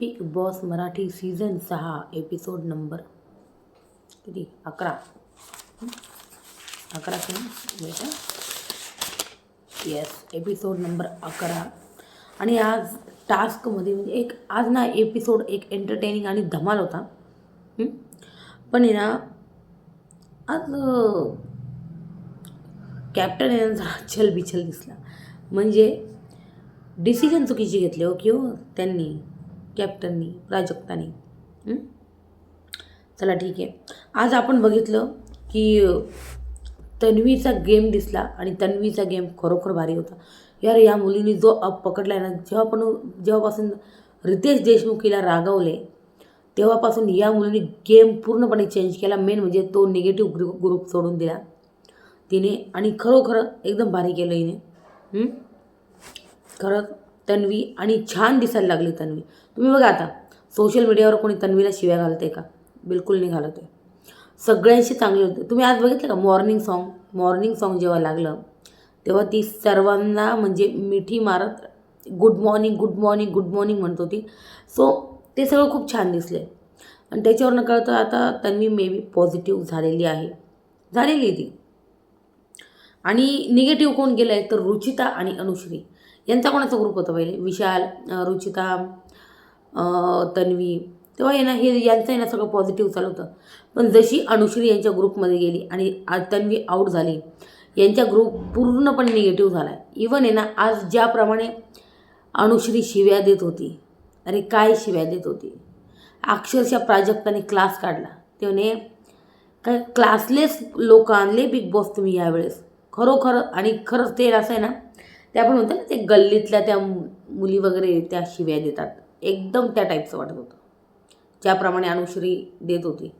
Big boss Marathi season सहा episode number किती? अकरा. अकरा बेटा येस एपिसोड नंबर अकरा. आणि आज टास्कमध्ये म्हणजे एक आज ना एपिसोड एक एंटरटेनिंग आणि धमाल होता. पण ना आज कॅप्टन यांचा छलबिछल दिसला. म्हणजे डिसिजन चुकीची घेतली हो की हो त्यांनी. कॅप्टननी प्राजक्तानी. चला ठीक आहे. आज आपण बघितलं की तन्वीचा गेम दिसला आणि तन्वीचा गेम खरोखर भारी होता. यार या मुलीने जो अप पकडला आहे ना जेव्हा पण जेव्हापासून रितेश देशमुखीला रागवले तेव्हापासून या मुलीने गेम पूर्णपणे चेंज केला. मेन म्हणजे तो निगेटिव्ह ग्रुप ग्रुप सोडून दिला. तिने आणि खरोखर एकदम भारी केलं हिने. खरंच तन्वी आणि छान दिसायला लागली तन्वी. तुम्ही बघा आता सोशल मीडियावर कोणी तन्वीला शिव्या घालते का? बिलकुल नाही घालत आहे सगळ्यांशी चांगली होते. तुम्ही आज बघितलं का मॉर्निंग सॉन्ग मॉर्निंग सॉन्ग जेव्हा लागलं तेव्हा ती सर्वांना म्हणजे मिठी मारत good morning good morning good morning म्हणत होती. सो ते सगळं खूप छान दिसले. आणि त्याच्यावरनं कळतं आता तन्वी मे बी पॉझिटिव्ह झालेली आहे. झालेली ती. आणि निगेटिव्ह कोण गेलं आहे तर रुचिता आणि अनुश्री. यांचा कोणाचा ग्रुप होता पहिले? विशाल रुचिता तन्वी. तेव्हा आहे ना हे यांचं आहे ना सगळं पॉझिटिव्ह चालू होतं. पण जशी अनुश्री यांच्या ग्रुपमध्ये गेली आणि आज तन्वी आऊट झाली यांच्या ग्रुप पूर्णपणे निगेटिव्ह झाला आहे इवन आहे ना आज ज्याप्रमाणे अनुश्री शिव्या देत होती अरे काय शिव्या देत होती? अक्षरशः प्राजक्ताने क्लास काढला. तेव्हा काय क्लासलेस लोक आणले बिग बॉस तुम्ही यावेळेस? खरोखर आणि खरंच ते असं आहे ना ते आपण म्हणतो ना ते गल्लीतल्या त्या मु- मुली वगैरे त्या शिव्या देतात. एकदम त्या टाईपचं वाटत होतं. ज्याप्रमाणे अनुश्री देत होती.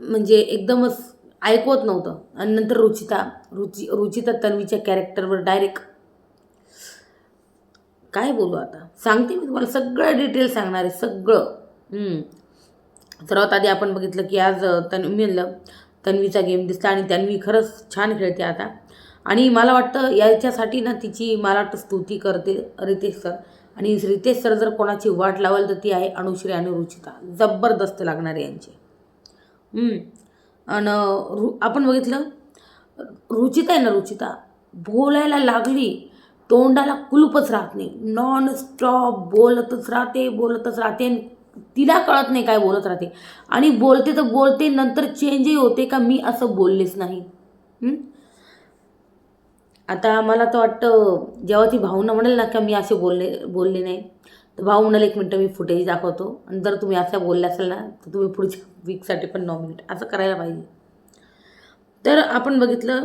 म्हणजे एकदमच ऐकवत नव्हतं. आणि नंतर रुचिता रुचि रुचिता तन्वीच्या कॅरेक्टरवर डायरेक्ट काय बोलू आता? सांगते मी तुम्हाला सगळं डिटेल सांगणार आहे सगळं. सर्वात आधी आपण बघितलं की आज तन्वी म्हणलं तन्वीचा गेम दिसला आणि तन्वी खरंच छान खेळते आता. आणि मला वाटतं याच्यासाठी ना तिची मला वाटतं स्तुती करते रितेश सर. आणि रितेश सर जर कोणाची वाट लावाल तर ती आहे अनुश्री आणि रुचिता. जबरदस्त लागणार आहे यांची आणि रु आपण बघितलं? रुचिता आहे ना रुचिता? बोलायला लागली तोंडाला कुलूपच राहत नाही. नॉन स्टॉप बोलतच राहते बोलतच राहते आणि तिला कळत नाही काय बोलत राहते. आणि बोलते तर बोलते नंतर चेंजही होते का मी असं बोललेच नाही. आता मला तर वाटतं जेव्हा ती भावना म्हणेल ना का मी असे बोलले बोलले नाही तर भाऊ म्हणाल एक मिनटं मी फुटेज दाखवतो आणि जर तुम्ही असं बोलले असाल ना तर तुम्ही पुढच्या वीकसाठी पण नॉमिनेट असं करायला पाहिजे. तर आपण बघितलं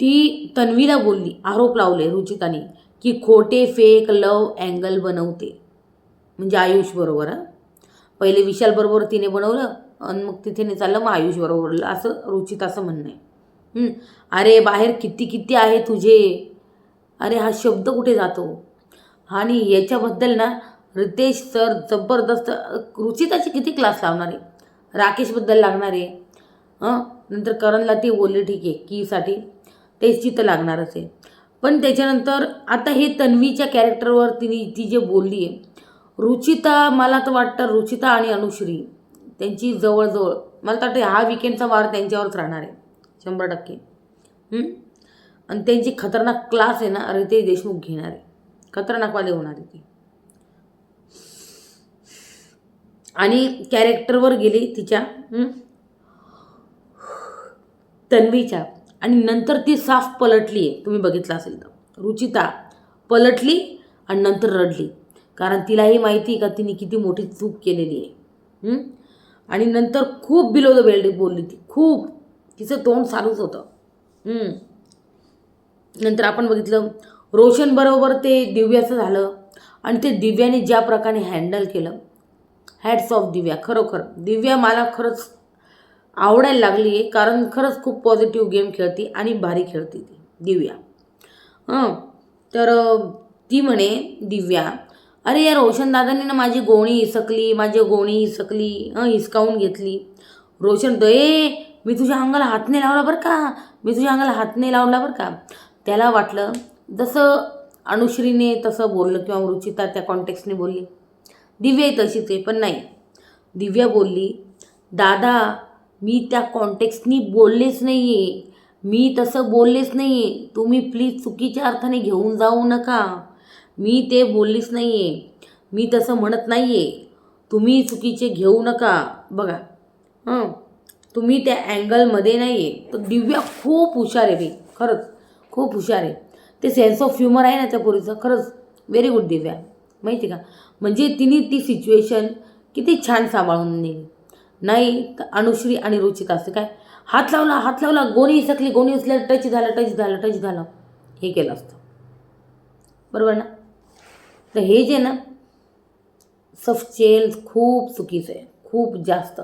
ती तन्वीला बोलली आरोप लावले रुचिताने की खोटे फेक लव अँगल बनवते. म्हणजे आयुष बरोबर हां? पहिले विशालबरोबर तिने बनवलं आणि मग तिथे चाललं मग आयुष बरोबर असं रुचित असं म्हणणं आहे. अरे बाहेर किती किती आहे तुझे? अरे हा शब्द कुठे जातो? आणि याच्याबद्दल ना रितेश सर जबरदस्त रुचिताचे किती क्लास लावणार? आहे राकेशबद्दल लागणार? आहे हं? नंतर करणला ती बोलली ठीक आहे कीसाठी. तेच तर लागणारच आहे. पण त्याच्यानंतर आता हे तन्वीच्या कॅरेक्टरवर तिने ती जे बोलली आहे रुचिता मला तर वाटतं रुचिता आणि अनुश्री त्यांची जवळजवळ मला तर वाटतं हा विकेंडचा वार त्यांच्यावरच राहणार आहे. शंभर टक्के. आणि त्यांची खतरनाक क्लास आहे ना रितेश देशमुख घेणार. आहे खतरनाकवाले होणार आहे ती. आणि कॅरेक्टरवर गेली तिच्या तन्वीच्या. आणि नंतर ती साफ पलटली आहे. तुम्ही बघितलं असेल तर. रुचिता पलटली आणि नंतर रडली. कारण तिलाही माहिती आहे का तिने किती मोठी चूक केलेली आहे. आणि नंतर खूप बिलो द बेल्ट बोलली ती. खूप. तिचं तोंड चालूच होतं. नंतर आपण बघितलं रोशन बरोबर ते दिव्याचं झालं आणि ते दिव्याने ज्या प्रकारे हँडल केलं. हॅट्स ऑफ दिव्या खरोखर. दिव्या मला खरंच आवडायला लागली आहे कारण खरंच खूप पॉझिटिव्ह गेम खेळते आणि भारी खेळते ती दिव्या. हं. तर ती म्हणे दिव्या अरे या रोशन दादांनी ना माझी गोणी हिसकली माझी गोणी हिसकली हं हिसकावून घेतली. रोशन तो ए मी तुझ्या अंगाला हात नाही लावला बरं का? मी तुझ्या अंगाला हात नाही लावला बरं का? त्याला वाटलं जसं अनुश्रीने तसं बोललं किंवा रुचिता त्या कॉन्टेक्स्टने बोलली. दिव्याही तशीच आहे पण नाही. दिव्या बोलली दादा मी त्या कॉन्टेक्स्टनी बोललेच नाही आहे मी तसं बोललेच नाही आहे तुम्ही प्लीज चुकीच्या अर्थाने घेऊन जाऊ नका. मी ते बोललीच नाही आहे मी तसं म्हणत नाही आहे तुम्ही चुकीचे घेऊ नका. बघा. हां. तुम्ही त्या अँगलमध्ये नाही आहे तर दिव्या खूप हुशार आहे बी. खरंच खूप हुशार आहे. ते सेन्स ऑफ ह्युमर आहे ना त्या पोरीचं. खरंच व्हेरी गुड दिव्या. माहिती का? म्हणजे तिने ती सिच्युएशन किती छान सांभाळून नेली. नाही तर अनुश्री आणि रुचिता असं काय? हात लावला हात लावला गोणी इसकली गोणी असल्या टच झालं टच झालं टच झालं. हे केलं असतं. बरोबर ना? तर हे जे ना सफचेल खूप चुकीचं आहे. खूप जास्त.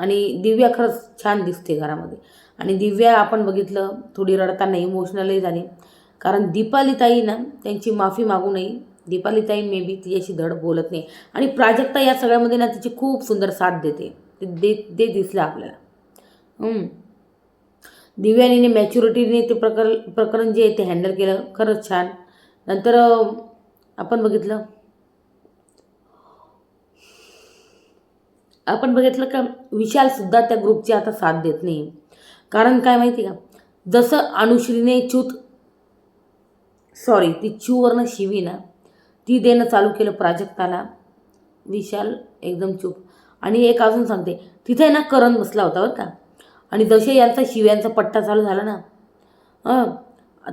आणि दिव्या खरंच छान दिसते घरामध्ये. आणि दिव्या आपण बघितलं थोडी रडताना इमोशनलही झाली. कारण दीपालीताई ना त्यांची माफी मागू नये. दीपालीताई मे बी तिच्याशी धड बोलत नाही. आणि प्राजक्ता या सगळ्यामध्ये ना तिची खूप सुंदर साथ देते. ते दे ते दिसलं आपल्याला. दिव्यानीने मॅच्युरिटीने ते प्रकर प्रकरण जे आहे ते हँडल केलं. खरंच छान. नंतर आपण बघितलं आपण बघितलं का विशालसुद्धा त्या ग्रुपची आता साथ देत नाही कारण काय माहिती का जसं अनुश्रीने च्यूत सॉरी ती च्यूवरनं शिवी ना ती देणं चालू केलं प्राजक्ताला विशाल एकदम चूप. आणि एक अजून सांगते तिथे ना करण बसला होता बरं का आणि जसे यांचा शिव्यांचा पट्टा चालू झाला ना हं,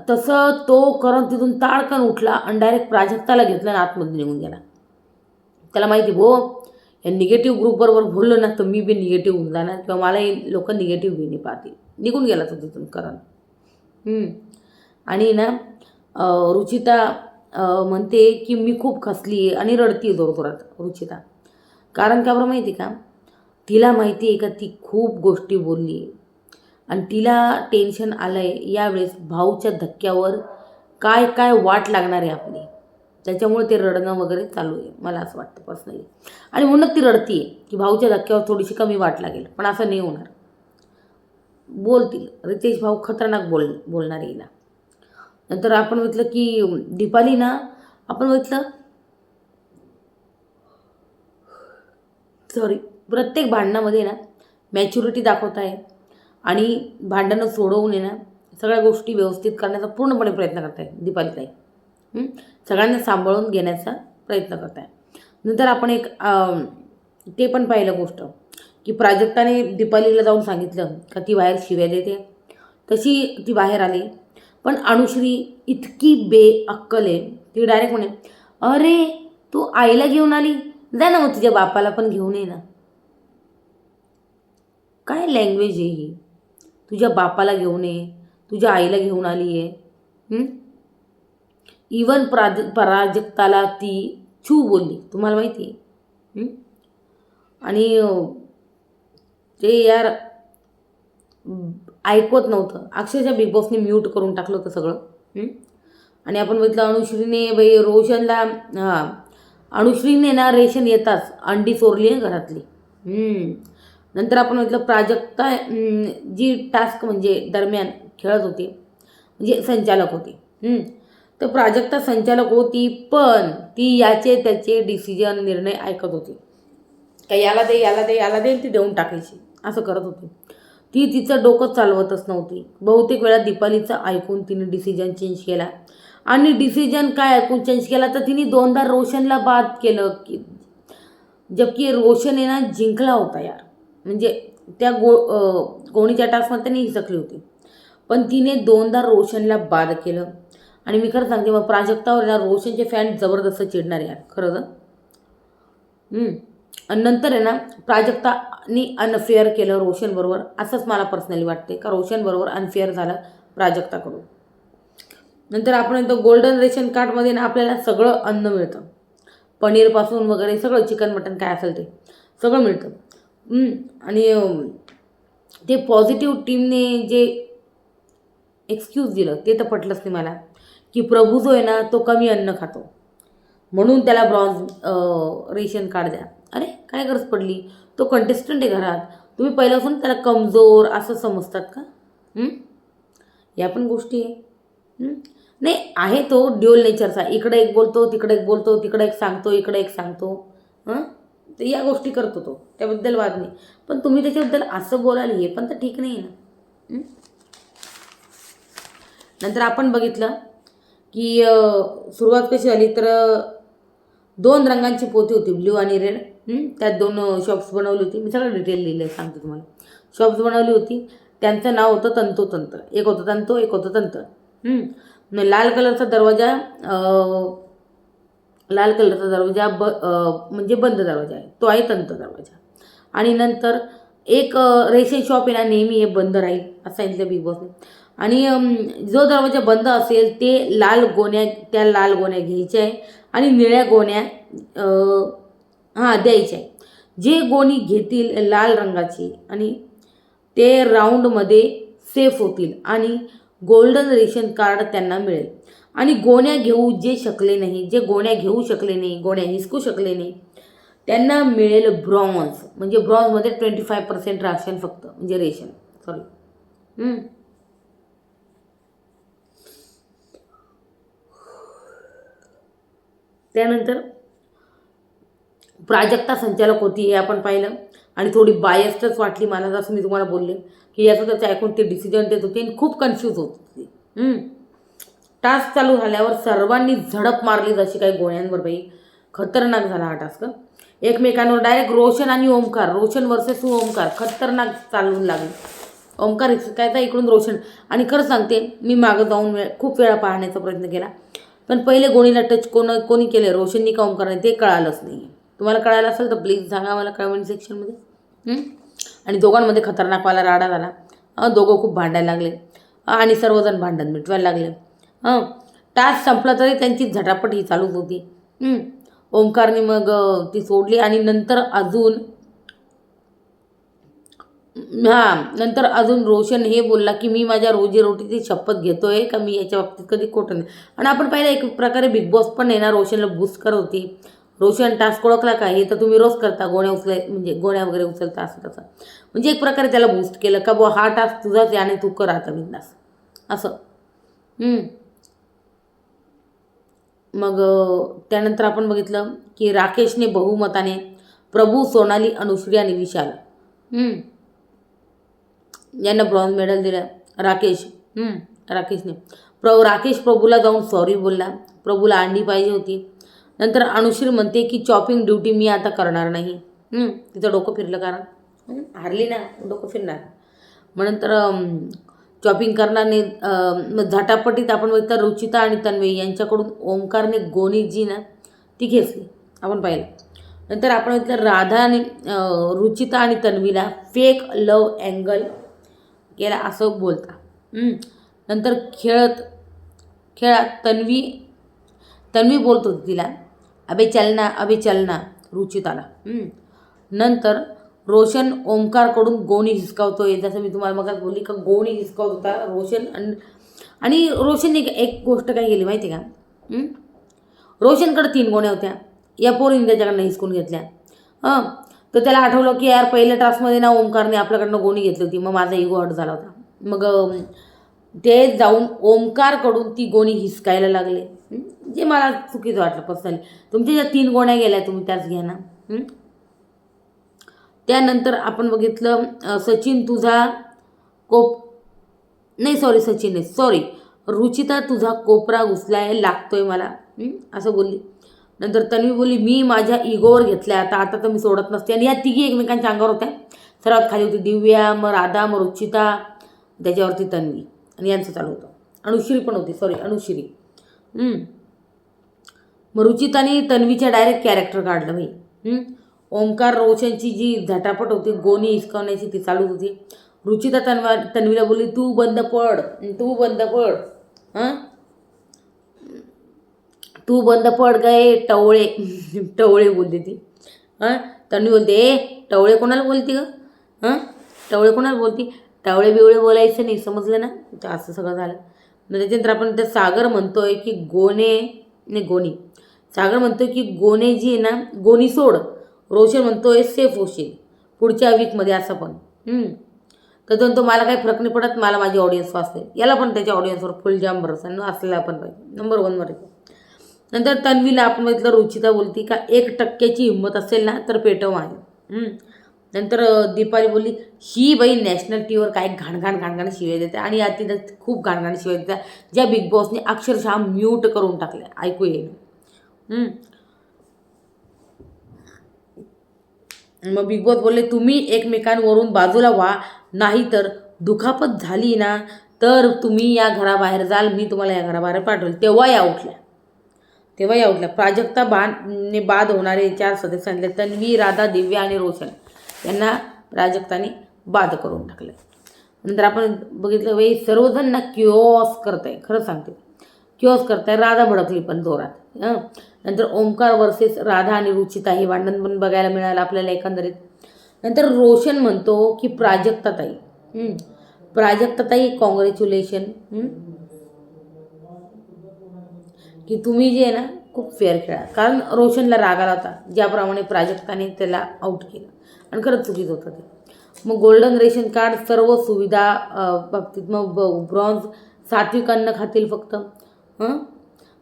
तसं तो करण तिथून ताडकन उठला आणि डायरेक्ट प्राजक्ताला घेतला आणि आतमध्ये निघून गेला. त्याला माहिती भो या निगेटिव्ह ग्रुपबरोबर बोललो ना तर मी बी निगेटिव्ह होऊन जाणार. किंवा मलाही लोक निगेटिव्ह बी नाही पाहतील. निघून गेला तो तिथून करण. आणि ना रुचिता म्हणते की मी खूप खसली आहे आणि रडती जोरजोरात रुचिता. कारण का बरं माहिती का? तिला माहिती आहे का ती खूप गोष्टी बोलली आणि तिला टेन्शन आलं आहे यावेळेस भाऊच्या धक्क्यावर काय काय वाट लागणार आहे आपली? त्याच्यामुळे ते रडणं वगैरे चालू आहे मला असं वाटतं पर्सनली आणि म्हणूनच ती रडती आहे की भाऊच्या धक्क्यावर थोडीशी कमी वाट लागेल पण असं नाही होणार. बोलतील. रितेश भाऊ खतरनाक बोल बोलणार येईल नंतर आपण बघितलं की दीपाली ना आपण बघितलं सॉरी प्रत्येक भांडणामध्ये ना मॅच्युरिटी दाखवत आहे. आणि भांडणं सोडवून आहे ना सगळ्या गोष्टी व्यवस्थित करण्याचा पूर्णपणे प्रयत्न करत आहे दीपालीताई सगळ्यांना सांभाळून घेण्याचा प्रयत्न करत आहे नंतर आपण एक ते पण पाहिलं गोष्ट की प्राजक्ताने दीपालीला जाऊन सांगितलं का ती बाहेर शिव्या देते. तशी ती बाहेर आली. पण अनुश्री इतकी बेअक्कल आहे. ती डायरेक्ट म्हणे अरे तू आईला घेऊन आली? जा ना मग तुझ्या बापाला पण घेऊन ये ना. काय लँग्वेज आहे ही? तुझ्या बापाला घेऊन ये तुझ्या आईला घेऊन आली आहे इवन प्राज प्राजक्ताला ती छू बोलली. तुम्हाला माहिती आहे? आणि ते यार ऐकवत नव्हतं. अक्षरशः बिग बॉसने म्यूट करून टाकलं होतं सगळं. आणि आपण बघितलं अनुश्रीने बाई रोशनला हां अनुश्रीने ना रेशन येताच अंडी चोरली आहे घरातली. नंतर आपण म्हटलं प्राजक्ता जी टास्क म्हणजे दरम्यान खेळत होती म्हणजे संचालक होती. तर प्राजक्ता संचालक होती पण ती याचे त्याचे डिसिजन निर्णय ऐकत होती. का याला दे याला दे याला दे ती देऊन टाकायची. असं करत होती. ती तिचं डोकं चालवतच नव्हती. बहुतेक वेळा दीपालीचं ऐकून तिने डिसिजन चेंज केला. आणि डिसिजन काय ऐकून चेंज केला? तर तिने दोनदा रोशनला बाद केलं की जबकी रोशन आहे ना जिंकला होता यार. म्हणजे त्या गो गोणीच्या टास्कमध्ये त्यांनी हिसकली होती. पण तिने दोनदा रोशनला बाद केलं. आणि मी खरं सांगते मग प्राजक्तावर ना रोशनचे फॅन जबरदस्त चिडणार यार खरं तर. आणि नंतर आहे ना प्राजक्तानी अनफेअर केलं रोशनबरोबर असंच मला पर्सनली वाटते का रोशनबरोबर अनफेअर झालं प्राजक्ताकडून. नंतर आपण येतो गोल्डन रेशन कार्डमध्ये ना आपल्याला सगळं अन्न मिळतं. पनीरपासून वगैरे सगळं चिकन मटन काय असेल ते सगळं मिळतं. आणि ते पॉझिटिव्ह टीमने जे एक्सक्यूज दिलं ते तर पटलंच नाही मला. की प्रभू जो आहे ना तो कमी अन्न खातो. म्हणून त्याला ब्रॉन्झ रेशन कार्ड द्या. अरे काय गरज पडली? तो कंटेस्टंट आहे घरात. तुम्ही पहिल्यापासून त्याला कमजोर असं समजतात का? या पण गोष्टी आहे. नाही आहे तो ड्युअल नेचरचा इकडे एक बोलतो तिकडे एक बोलतो तिकडे एक सांगतो इकडे एक सांगतो. हां? तर या गोष्टी करतो तो. त्याबद्दल वाद नाही. पण तुम्ही त्याच्याबद्दल असं बोलाल हे पण तर ठीक नाही आहे ना नंतर आपण बघितलं की सुरुवात कशी झाली तर दोन रंगांची पोती होती ब्ल्यू आणि रेड. त्यात दोन शॉप्स बनवली होती. मी सगळं डिटेल लिहिलं आहे सांगते तुम्हाला. शॉप्स बनवली होती. त्यांचं नाव होतं तंतोतंत्र. एक होतं तंतो एक होतं तंत्र. मग लाल कलरचा दरवाजा लाल कलरचा दरवाजा ब म्हणजे बंद दरवाजा आहे. तो आहे तंत दरवाजा. आणि नंतर एक रेशन शॉप आहे ना नेहमी हे बंद राहील असं सांगितलं बिग बॉसने. आणि जो दरवाजा बंद असेल ते लाल गोण्या त्या लाल गोण्या घ्यायच्या आहे आणि निळ्या गोण्या हां द्यायच्या आहे. जे गोणी घेतील लाल रंगाची आणि ते राऊंडमध्ये सेफ होतील आणि गोल्डन रेशन कार्ड त्यांना मिळेल. आणि गोण्या घेऊ जे शकले नाही जे गोण्या घेऊ शकले नाही गोण्या हिसकू शकले नाही त्यांना मिळेल ब्रॉन्झ म्हणजे ब्रॉन्झमध्ये ट्वेंटी फाय पर्सेंट राशन फक्त म्हणजे रेशन सॉरी त्यानंतर प्राजक्ता संचालक होती हे आपण पाहिलं. आणि थोडी बायस्टच वाटली मला जसं मी तुम्हाला बोलले की याचं त्याचं ऐकून ते डिसिजन देत होते आणि खूप कन्फ्यूज होत होती. टास्क चालू झाल्यावर सर्वांनी झडप मारली जशी काही गोळ्यांवर बाई. खतरनाक झाला हा टास्क एकमेकांवर डायरेक्ट रोशन आणि ओमकार रोशन वर्सेस ओमकार खतरनाक चालवून लागले. ओमकार काय तर इकडून रोशन. आणि खरं सांगते मी मागं जाऊन वेळ खूप वेळा पाहण्याचा प्रयत्न केला. पण पहिले गोणीला टच कोण कोणी केलं? रोशननी का ओमकारने ते कळालंच नाही तुम्हाला कळायला असेल तर प्लीज सांगा मला कमेंट सेक्शनमध्ये आणि दोघांमध्ये खतरनाकवाला राडा झाला. दोघं खूप भांडायला लागले. आणि सर्वजण भांडण मिटवायला लागले. हां टास्क संपला तरी त्यांची झटापट ही चालूच होती. ओंकारने मग ती सोडली आणि नंतर अजून हां नंतर अजून रोशन हे बोलला की मी माझ्या रोजीरोटीची शपथ घेतो आहे का? मी याच्या बाबतीत कधी खोटं नाही. आणि आपण पाहिलं एक प्रकारे बिग बॉस पण आहे ना रोशनला बूस्ट करत होती. रोशन टास्क ओळखला का? हे तर तुम्ही रोज करता गोण्या उचलाय म्हणजे गोण्या वगैरे उचलता असं तसं. म्हणजे एक प्रकारे त्याला बूस्ट केलं का बुवा हा टास्क तुझाच आहे आणि तू कर आता बिंदास. असं. मग त्यानंतर आपण बघितलं की राकेशने बहुमताने प्रभू सोनाली अनुश्री आणि विशाल. यांना ब्रॉन्झ मेडल दिलं. राकेश. राकेशने. प्र राकेश प्रभूला जाऊन सॉरी बोलला. प्रभूला अंडी पाहिजे होती. नंतर अनुश्री म्हणते की चॉपिंग ड्युटी मी आता करणार नाही. तिचं डोकं फिरलं कारण. हारली ना डोकं फिरणार. मग नंतर चॉपिंग करणार नाही मग झटापटीत आपण बघितलं रुचिता आणि तन्वी यांच्याकडून ओंकारने गोणी जी ना ती घेतली आपण पाहिलं. नंतर आपण बघितलं राधा आणि रुचिता आणि तन्वीला फेक लव अँगल याला असं बोलता. नंतर खेळत खेळात तन्वी तन्वी बोलत होती तिला अबे चलना अबे चलना रुचिताला नंतर रोशन ओमकारकडून गोणी हिसकावतोय. जसं मी तुम्हाला मग बोलली का गोणी हिसकावत होता रोशन आणि आणि रोशनने एक- एक गोष्ट काय केली माहिती आहे का रोशनकडे तीन गोण्या होत्या. या पोरीने त्याच्याकडनं हिसकून घेतल्या. हां. तर त्याला आठवलं की यार पहिल्या टास्कमध्ये ना ओमकारने आपल्याकडनं गोणी घेतली होती. मग माझा इगो हट झाला होता. मग ते जाऊन ओमकारकडून ती गोणी हिसकायला लागले. जे मला चुकीचं वाटलं पर्सनली तुमच्या ज्या तीन गोण्या गेल्या तुम्ही त्याच घ्या ना. त्यानंतर आपण बघितलं सचिन तुझा कोप नाही सॉरी सचिन नाही. सॉरी रुचिता तुझा कोपरा घुसलाय लागतोय मला. असं बोलली. नंतर तन्वी बोलली मी माझ्या इगोवर घेतल्या आता आता तर मी सोडत नसते. आणि या तिघी एकमेकांच्या अंगावर होत्या. सर्वात खाली होती दिव्या मग राधा मग रुचिता त्याच्यावरती तन्वी. आणि यांचं चालू होतं. अणुश्री पण होती सॉरी अणुश्री मग रुचिताने तन्वीच्या डायरेक्ट कॅरेक्टर काढलं मी ओंकार रोशनची जी झटापट होती गोणी हिसकावण्याची ती चालू होती. रुचिता तन्वा तन्वीला बोलली तू बंद पड तू बंद पड. हां? तू बंद पड गए टवळे. टवळे बोलते ती. हां? तन्वी बोलते ए टवळे कोणाला बोलते ग? हां? टवळे कोणाला बोलती? टवळे बिवळे बोलायचं नाही समजलं ना? तर असं सगळं झालं. मग त्याच्यानंतर आपण त्या सागर म्हणतोय की गोणे नाही गोणी. सागर म्हणतोय की गोणे जी आहे ना गोणी सोड. रोशन म्हणतोय सेफ होशील. पुढच्या वीकमध्ये असं पण. तर तो म्हणतो मला काही फरक नाही पडत मला माझी ऑडियन्स वाचते. याला पण त्याच्या ऑडियन्सवर फुल जाम भरोसा असलेला पण पाहिजे. नंबर वनवर येतो नंतर तन्वीला आपण बघितलं रुचिता बोलती का एक टक्क्याची हिंमत असेल ना तर पेटव आहे नंतर दीपाली बोलली ही बाई नॅशनल टी काय घाणघाण घाणघाण शिवाय देते आणि या तिथं खूप घाणघाण शिवाय देतात ज्या बिग बॉसने अक्षरशः म्यूट करून टाकल्या ऐकू येईल मग बिग बॉस बोलले तुम्ही एकमेकांवरून बाजूला व्हा. नाही तर दुखापत झाली ना तर तुम्ही या घराबाहेर जाल मी तुम्हाला या घराबाहेर पाठवेल. तेव्हा या उठल्या. तेव्हा या उठल्या. प्राजक्ता बाण ने बाद होणारे चार सदस्य सांगितले तन्वी राधा दिव्या आणि रोशन यांना प्राजक्ताने बाद करून टाकलं. नंतर आपण बघितलं वे सर्वजण ना क्युओस करताय. खरं सांगते. क्युओस करताय राधा भडकली पण जोरात. हं. नंतर ओंकार वर्सेस राधा आणि रुचिता हे भांडण पण बघायला मिळालं आपल्याला एकंदरीत. नंतर रोशन म्हणतो की प्राजक्ताताई प्राजक्ताताई कॉंग्रॅच्युलेशन की तुम्ही जे आहे ना खूप फेअर खेळा. कारण रोशनला राग आला होता ज्याप्रमाणे प्राजक्ताने त्याला आऊट केलं. आणि खरंच चुकीचं होतं ते. मग गोल्डन रेशन कार्ड सर्व सुविधा बाबतीत मग ब ब्रॉन्झ सात्विक अन्न खातील फक्त.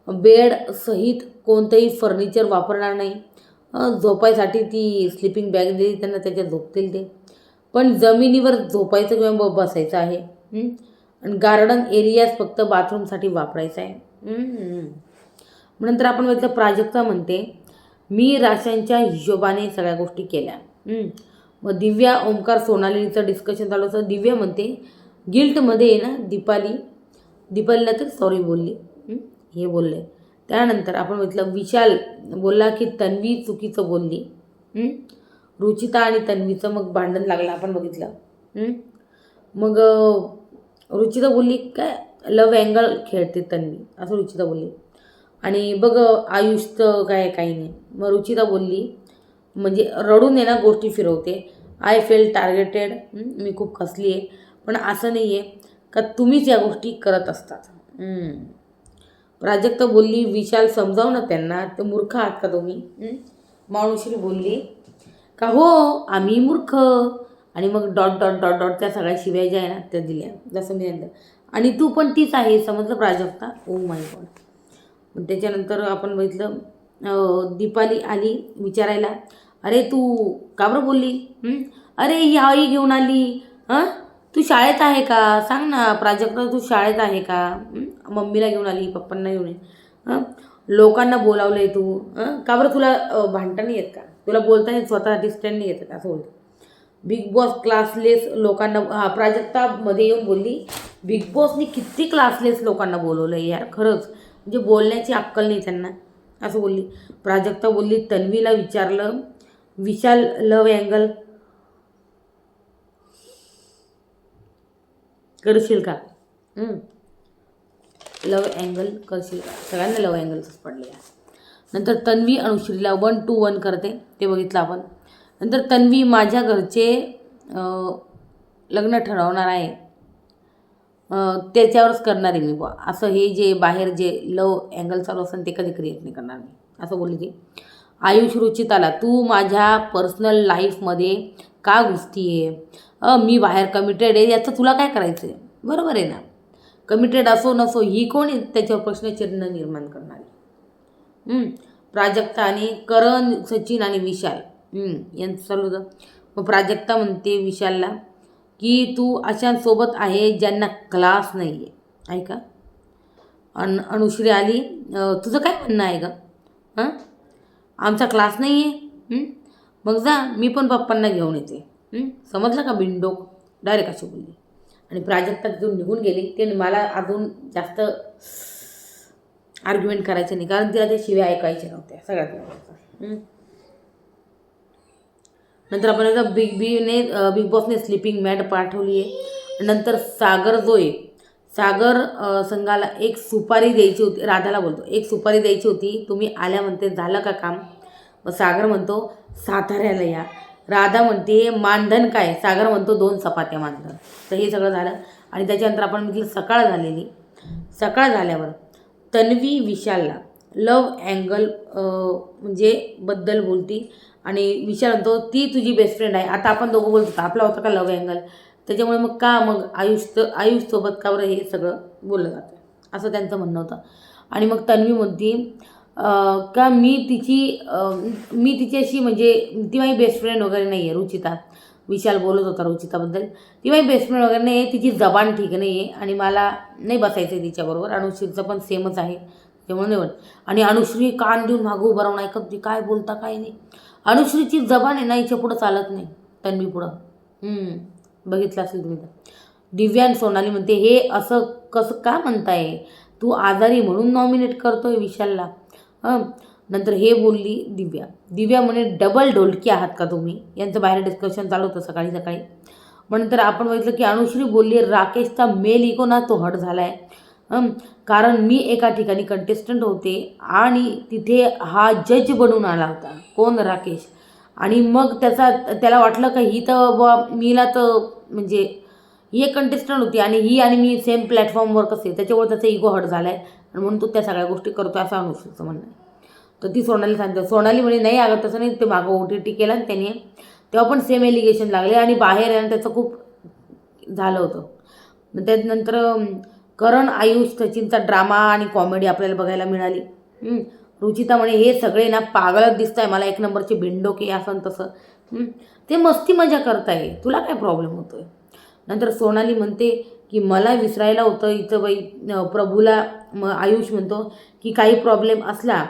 बेड सहित कोणतंही फर्निचर वापरणार नाही. झोपायसाठी ती स्लिपिंग बॅग दिली त्यांना त्याच्यात झोपतील ते. पण जमिनीवर झोपायचं किंवा ब- बसायचं आहे. आणि गार्डन एरियाज फक्त बाथरूमसाठी वापरायचं आहे. नंतर आपण बघितलं प्राजक्ता म्हणते. मी राशांच्या हिशोबाने सगळ्या गोष्टी केल्या. मग दिव्या ओंकार सोनालीचं डिस्कशन चालू असतं दिव्या म्हणते गिल्टमध्ये आहे ना दीपाली. दीपालीला तर सॉरी बोलली. हं? बोलले. त्यानंतर आपण बघितलं विशाल बोलला की तन्वी चुकीचं बोलली? रुचिता आणि तन्वीचं मग भांडण लागलं आपण बघितलं? मग रुचिता बोलली काय? लव अँगल खेळते तन्वी. असं रुचिता बोलली. आणि बघ आयुष तर काय काही नाही. मग रुचिता बोलली म्हणजे रडून आहे ना गोष्टी फिरवते. आय फेल टार्गेटेड मी खूप खसली आहे. पण असं नाही आहे का तुम्हीच या गोष्टी करत असतात. प्राजक्ता बोलली विशाल समजाव ना त्यांना तर मूर्ख आहात का तुम्ही? हं? बोलली का हो आम्ही मूर्ख. आणि मग डॉट डॉट डॉट डॉट त्या सगळ्या शिव्या ज्या आहे ना त्या दिल्या. जसं मी आणि तू पण तीच आहे समजलं प्राजक्ता? ओ माय गॉड त्याच्यानंतर आपण बघितलं दीपाली आली विचारायला अरे तू का बरं बोलली? अरे ही आई घेऊन आली. हां? तू शाळेत आहे का? सांग ना प्राजक्ता तू शाळेत आहे का? मम्मीला घेऊन आली पप्पांना घेऊन आली. लोकांना बोलावलं आहे तू. हं? का बरं तुला अं, भांडता नाही येत का? तुला बोलता येत स्वतःसाठी स्टँड नाही येत का? असं बोलतो बिग बॉस क्लासलेस लोकांना हा प्राजक्तामध्ये येऊन बोलली बिग बॉसनी किती क्लासलेस लोकांना बोलवलं आहे यार खरंच. म्हणजे बोलण्याची अक्कल नाही त्यांना. असं बोलली. प्राजक्ता बोलली तन्वीला विचारलं. विशाल लव अँगल करशील का? लव अँगल करशील का? सगळ्यांना लव अँगलच पडले. नंतर तन्वी अनुश्रीला वन टू वन करते. ते बघितलं आपण. नंतर तन्वी माझ्या घरचे लग्न ठरवणार आहे. त्याच्यावरच करणार आहे मी बुवा. असं हे जे बाहेर जे लव अँगल चालू असेल ते कधी क्रिएट नाही करणार मी. असं बोलली ती. आयुष रुचिताला तू माझ्या पर्सनल लाईफमध्ये का घुसती आहे मी बाहेर कमिटेड आहे याचं तुला काय करायचं आहे बरोबर आहे ना. कमिटेड असो नसो ही कोण आहे? त्याच्यावर प्रश्नचिन्ह निर्माण करणारी. प्राजक्ता आणि करण सचिन आणि विशाल. यांचं चालू होतं. मग प्राजक्ता म्हणते विशालला की तू अशांसोबत आहे ज्यांना क्लास नाही आहे ऐका अन अनुश्री आली तुझं काय म्हणणं आहे का हां? आमचा क्लास नाही आहे मग जा मी पण पप्पांना घेऊन येते. समजलं का बिंडोक डायरेक्ट अशी बोलली. आणि प्राजक्ता तिथून निघून गेली. ते मला अजून जास्त आर्ग्युमेंट करायचं नाही. कारण तिला ते शिव्या ऐकायच्या नव्हत्या. सगळ्यात महत्त्वाचं. नंतर आपण एकदा बिग बीने बिग बॉसने स्लिपिंग मॅट पाठवली आहे नंतर सागर जो आहे सागर संघाला एक सुपारी द्यायची होती. राधाला बोलतो एक सुपारी द्यायची होती. तुम्ही आल्या म्हणते झालं का काम? मग सागर म्हणतो साताऱ्याला या. राधा म्हणते मानधन काय? सागर म्हणतो दोन चपात्या मानधन. तर हे सगळं झालं. आणि त्याच्यानंतर आपण म्हटलं सकाळ झालेली. सकाळ झाल्यावर तन्वी विशालला लव अँगल म्हणजे बद्दल बोलती. आणि विशाल म्हणतो ती तुझी बेस्ट फ्रेंड आहे. आता आपण दोघं बोलतो होतो, आपला होता का लव अँगल? त्याच्यामुळे मग का मग आयुष आयुषसोबत का बरं हे सगळं बोललं जातं. असं त्यांचं म्हणणं होतं. आणि मग तन्वी म्हणती का मी तिची मी तिच्याशी म्हणजे ती माझी बेस्ट फ्रेंड वगैरे नाही आहे रुचिता. विशाल बोलत होता रुचिताबद्दल. ती माझी बेस्ट फ्रेंड वगैरे नाही आहे तिची जबान ठीक नाही आहे आणि मला नाही बसायचं आहे तिच्याबरोबर. अनुश्रीचं पण सेमच आहे. त्यामुळे नाही आणि अनुश्री कान देऊन मागं उभं राहून ऐकत ती काय बोलता काय नाही. अनुश्रीची जबान आहे ना पुढं चालत नाही तन्वी पुढं. बघितलं असेल तुम्ही तर. दिव्यान सोनाली म्हणते हे असं कसं का म्हणताय? तू आजारी म्हणून नॉमिनेट करतोय विशालला. हं नंतर हे बोलली दिव्या. दिव्या म्हणे डबल ढोलकी आहात का तुम्ही? यांचं बाहेर डिस्कशन चालू होतं सकाळी सकाळी. मग नंतर आपण बघितलं की अनुश्री बोलली राकेशचा मेल इको ना तो हट झाला आहे कारण मी एका ठिकाणी कंटेस्टंट होते आणि तिथे हा जज बनून आला होता. कोण? राकेश. आणि मग त्याचा त्याला वाटलं का ही तर बुवा मीला तर म्हणजे ही एक कंटेस्टंट होती आणि ही आणि मी सेम प्लॅटफॉर्मवर कसे? त्याच्यामुळे त्याचा इगो हट झाला आहे आणि म्हणून तो त्या सगळ्या गोष्टी करतो असं अनुश्रीचं म्हणणं आहे. तर ती सोनाली सांगते. सोनाली म्हणे नाही आगत तसं नाही. ते मागं ओ टी टी केला आणि त्याने. तेव्हा पण सेम एलिगेशन लागले आणि बाहेर आहे त्याचं खूप झालं होतं. मग त्यानंतर करण आयुष सचिनचा ड्रामा आणि कॉमेडी आपल्याला बघायला मिळाली. रुचिता म्हणे हे सगळे ना पागलच दिसत आहे मला एक नंबरचे भिंडोके असं तसं. ते मस्ती मजा करताय. तुला काय प्रॉब्लेम होतोय? नंतर सोनाली म्हणते की मला विसरायला होतं इथं बाई. प्रभूला म आयुष म्हणतो की काही प्रॉब्लेम असला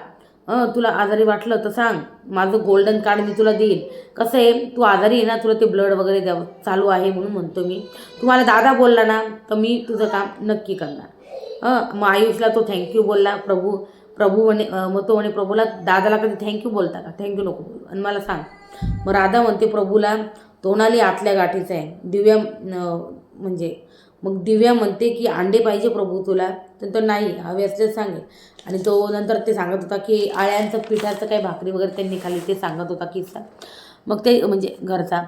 तुला आजारी वाटलं तर सांग. माझं गोल्डन कार्ड मी तुला देईल कसं आहे तू आजारी आहे ना तुला ते ब्लड वगैरे द्यावं चालू आहे म्हणून म्हणतो मी. तुम्हाला दादा बोलला ना तर मी तुझं काम नक्की करणार. हं मग आयुषला तो थँक्यू बोलला प्रभू प्रभू म्हणे मग तो म्हणे प्रभूला दादाला कधी थँक्यू बोलता का? थँक्यू नको बोलू. आणि मला सांग. मग राधा म्हणते प्रभूला तोंडाली आतल्या गाठीचं आहे. दिव्या म्हणजे मग दिव्या म्हणते की अंडे पाहिजे प्रभू तुला. तर नाही हवे असल्यास सांगेल आणि तो नंतर ते सांगत होता की आळ्यांचं पिठाचं काही भाकरी वगैरे त्यांनी खाली ते सांगत होता किस्सा. मग ते म्हणजे घरचा.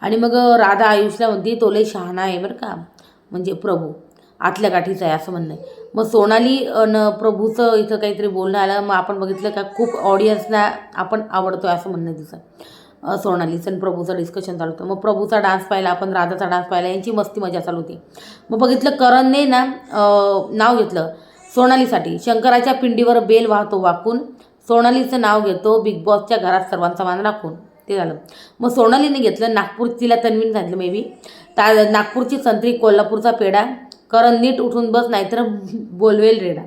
आणि मग राधा आयुषला म्हणते तो लय शहाणा आहे बरं का म्हणजे प्रभू आतल्या गाठीचं आहे असं म्हणणं आहे. मग सोनाली न प्रभूचं इथं काहीतरी बोलणं आलं. मग आपण बघितलं का खूप ऑडियन्सना आपण आवडतो असं म्हणणं आहे तिचं. सोनालीचं आणि प्रभूचं डिस्कशन चालू होतं. मग प्रभूचा डान्स पाहिला आपण राधाचा डान्स पाहिला यांची मस्ती मजा चालू होती. मग बघितलं करणने ना नाव घेतलं. सोनालीसाठी. शंकराच्या पिंडीवर बेल वाहतो वाकून. सोनालीचं नाव घेतो बिग बॉसच्या घरात सर्वांचा मान राखून. ते झालं. मग सोनालीने घेतलं नागपूर तिला तन्वीन सांगितलं मे बी ता नागपूरची संत्री कोल्हापूरचा पेढा. करण नीट उठून बस नाहीतर बोलवेल रेडा.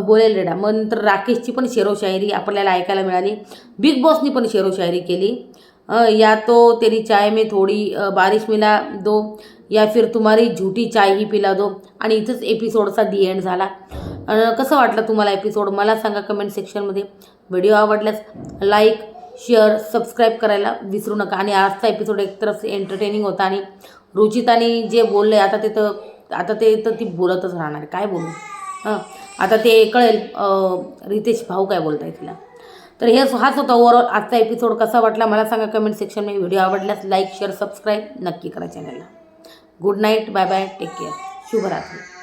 बोलेल रेडा. मग नंतर राकेशची पण शेरो शायरी आपल्याला ऐकायला मिळाली. बिग बॉसनी पण शेरो शायरी केली या तो तेरी चाय में थोडी बारिश मिला दो. या फिर तुम्हारी झूठी चाय ही पिला दो. आणि इथंच एपिसोडचा दी एंड झाला. कसं वाटलं तुम्हाला एपिसोड मला सांगा कमेंट सेक्शनमध्ये व्हिडिओ आवडल्यास लाईक शेअर सबस्क्राईब करायला विसरू नका. आणि आजचा एपिसोड एकतर एंटरटेनिंग होता. आणि रुचिताने जे बोलले आता ते तर आता ते तर ती बोलतच राहणार काय बोलू? हां. आता ते कळेल रितेश भाऊ काय बोलताय तिला. तर हे हाच होता ओवरऑल आजचा एपिसोड कसा वाटला मला सांगा कमेंट सेक्शनमध्ये व्हिडिओ आवडल्यास लाईक शेअर सबस्क्राईब नक्की करा चॅनलला good night bye bye take care. शुभरात्री.